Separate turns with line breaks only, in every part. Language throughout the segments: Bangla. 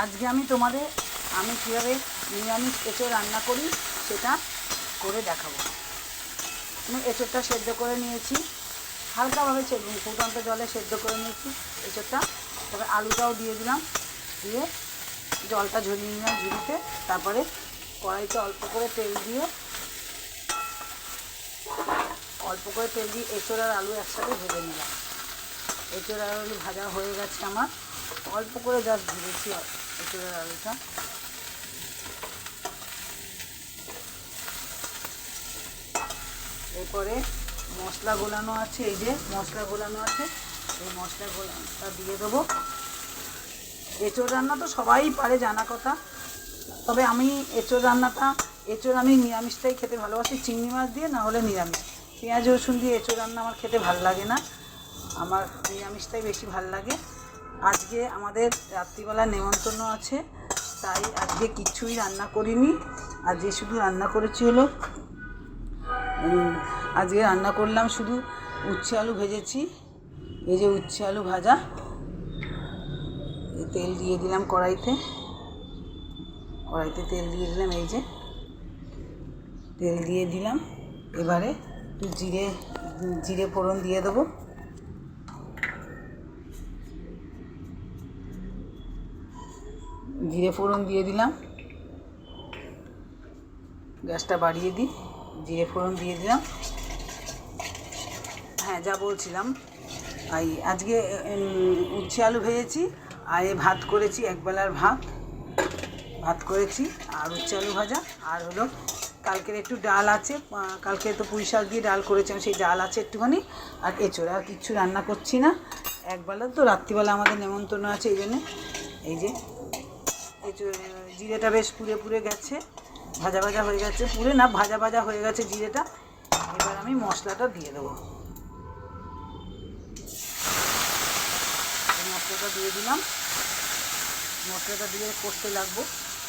আজকে আমি তোমাদের, আমি কীভাবে নিরামিষ এঁচো রান্না করি সেটা করে দেখাবো। আমি এঁচড়টা সেদ্ধ করে নিয়েছি, হালকাভাবে ফুটন্ত জলে সেদ্ধ করে নিয়েছি এঁচড়টা। তবে আলুটাও দিয়ে দিলাম, দিয়ে জলটা ঝরিয়ে নিলাম ঝুড়িতে। তারপরে কড়াইতে অল্প করে তেল দিয়ে, অল্প করে তেল দিয়ে এঁচড় আর আলু একসাথে ভেজে নিলাম। এঁচড় আর আলু ভাজা হয়ে গেছে আমার। অল্প করে জাস্ট ভেজেছি এঁচড় আর আলুটা। এরপরে মশলা গোলানো আছে, এই যে মশলা গোলানো আছে, এই মশলা গোলানোটা দিয়ে দেবো। এঁচড় রান্না তো সবাই পারে, জানা কথা। তবে আমি এঁচড় রান্নাটা, এঁচড় আমি নিরামিষটাই খেতে ভালোবাসি, চিংড়ি মাছ দিয়ে না হলে নিরামিষ। পেঁয়াজ রসুন দিয়ে এঁচড় রান্না আমার খেতে ভালো লাগে না। আমার নিরামিষটাই বেশি ভালো লাগে। আজকে আমাদের রাত্রিবেলা নেমন্তন্ন আছে, তাই আজকে কিচ্ছুই রান্না করিনি। আজকে শুধু রান্না করেছি হলো আজকে রান্না করলাম শুধু উচ্ছে আলু ভেজেছি, এই যে উচ্ছে আলু ভাজা তেল দিয়ে দিলাম কড়াইতে কড়াইতে তেল দিয়ে দিলাম এই যে, তেল দিয়ে দিলাম, এবারে একটু জিরে জিরে ফোড়ন দিয়ে দেবো। জিরে ফোড়ন দিয়ে দিলাম। গ্যাসটা বাড়িয়ে দিই। জিরে ফোড়ন দিয়ে দিলাম। হ্যাঁ যা বলছিলাম। এই আজকে উচ্ছে আলু ভেজেছি, আর ভাত করেছি, একবেলার ভাত। ভাত করেছি, আর উচ্ছে আলু ভাজা। আর হলো, কালকের একটু ডাল আছে কালকে তো পুঁই শাক দিয়ে ডাল করেছিলাম, সেই ডাল আছে একটুখানি, আর এঁচড়, আর কিচ্ছু রান্না করছি না। একবেলা তো রাত্রিবেলা আমাদের নেমন্তন্ন আছে, এই জন্যে। এই যে জিরেটা বেশ পুড়ে পুড়ে গেছে, ভাজা ভাজা হয়ে গেছে, পুড়ে না, ভাজা ভাজা হয়ে গেছে জিরেটা। এবার আমি মশলাটা দিয়ে দেবো। মশলাটা দিয়ে দিলাম। মশলাটা দিয়ে করতে লাগবো।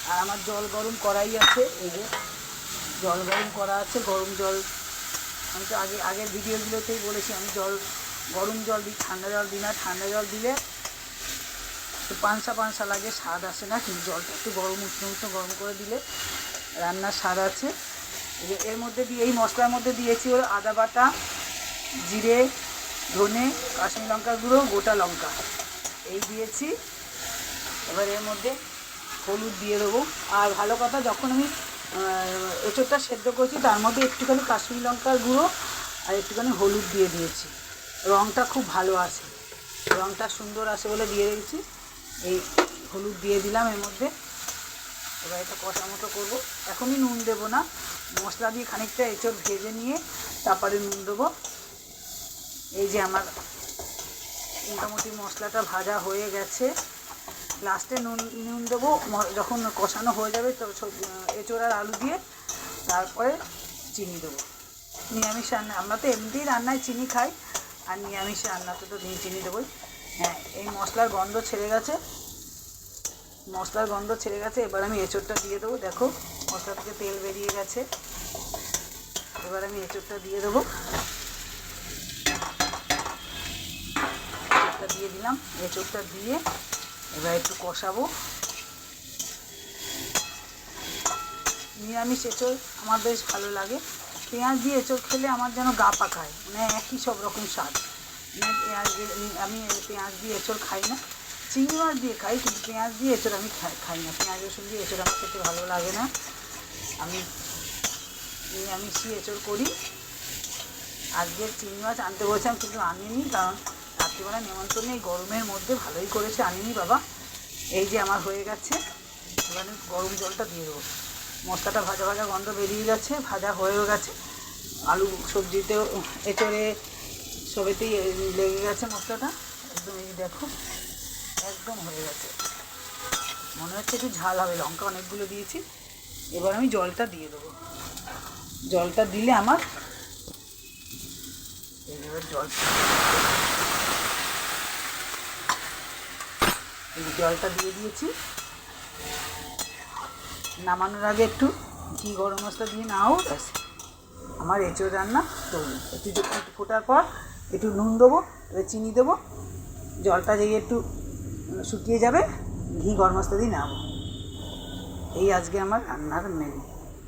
আর আমার জল গরম করাই আছে, এই যে জল গরম করা আছে, গরম জল। আমি তো আগে, আগের ভিডিওগুলোতেই বলেছি, আমি জল, গরম জল দিই, ঠান্ডা জল দিই না, ঠান্ডা জল দিলে একটু পানসা পানসা লাগে স্বাদ আসে না কিন্তু জলটা একটু গরম উষ্ণ উষ্ণ গরম করে দিলে রান্নার স্বাদ আছে। এর মধ্যে দিয়ে এই মশলার মধ্যে দিয়েছি হলো আদা বাটা জিরে ধনে কাশ্মীর লঙ্কার গুঁড়ো গোটা লঙ্কা। এই দিয়েছি। এবার এর মধ্যে হলুদ দিয়ে দেবো। আর ভালো কথা যখন আমি আহ, এঁচোড়টা সেদ্ধ করছি তার মধ্যে একটুখানি কাশ্মীর লঙ্কার গুঁড়ো আর একটুখানি হলুদ দিয়ে দিয়েছি। রঙটা খুব ভালো আসে। রঙটা সুন্দর আসে বলে দিয়ে রেখেছি এই হলুদ দিয়ে দিলাম এর মধ্যে। এবার এটা কষা মতো করব। এখনই নুন দেবো না। মশলা দিয়ে খানিকটা এঁচড় ভেজে নিয়ে তারপরে নুন দেবো। এই যে আমার মোটামুটি মশলাটা ভাজা হয়ে গেছে। লাস্টে নুন নুন দেবো। যখন কষানো হয়ে যাবে তো এঁচোড় আর আলু দিয়ে তারপরে চিনি দেবো। নিরামিষ রান্না, আমরা তো এমনিতেই রান্নায় চিনি খাই। আর নিরামিষ রান্নাতে তো চিনি দেবোই। হ্যাঁ এই মশলার গন্ধ ছেড়ে গেছে। মশলার গন্ধ ছেড়ে গেছে, এবার আমি এঁচোড়টা দিয়ে দেবো। দেখো, মশলা থেকে তেল বেরিয়ে গেছে। এবার আমি এঁচোড়টা দিয়ে দেবো। এঁচোড়টা দিয়ে দিলাম। এঁচোড়টা দিয়ে এবার একটু কষাবো। নিরামিষ এঁচোড় আমার বেশ ভালো লাগে। পেঁয়াজ দিয়ে এঁচোড় খেলে আমার যেন গা পাকায় মানে একই সব রকম স্বাদ। পেঁয়াজ আমি পেঁয়াজ দিয়ে এঁচোড় খাই না। চিংড়ি মাছ দিয়ে খাই, কিন্তু পেঁয়াজ দিয়ে এঁচোড় আমি খাই না। পেঁয়াজ, রসুন দিয়ে এঁচোড় আমার খেতে ভালো লাগে না। আমি আমি নিরামিষই এঁচোড় করি। আজকে চিংড়ি মাছ আনতে বলছিলাম, কিন্তু আনিনি, কারণ রাত্রিবেলা নেমন্তন্ন এই গরমের মধ্যে ভালোই করেছে, আনিনি বাবা। এই যে আমার হয়ে গেছে, এবারে গরম জলটা দিয়ে দেবো। মশলাটা ভাজা ভাজা গন্ধ বেরিয়ে গেছে, ভাজা হয়েও গেছে। আলু সবজিতেও, এঁচড়ে সবেতেই লেগে গেছে মশলাটা। একদম এই দেখো, একদম হয়ে গেছে। মনে হচ্ছে একটু ঝাল হবে, লঙ্কা অনেকগুলো দিয়েছি। এবার আমি জলটা দিয়ে দেবো। জলটা দিলে আমার এবার জল জলটা দিয়ে দিয়েছি। নামানোর আগে একটু ঘি, গরম মশলা দিয়ে নাও, ব্যাস। আমার এঁচোড় রান্না তৈরি। একটু ফোটার পর একটু নুন দেবো চিনি দেবো। জলটা যেয়ে একটু শুকিয়ে যাবে, ঘি গরম মশলা দিয়ে নামো এই আজকে আমার রান্নার মেনু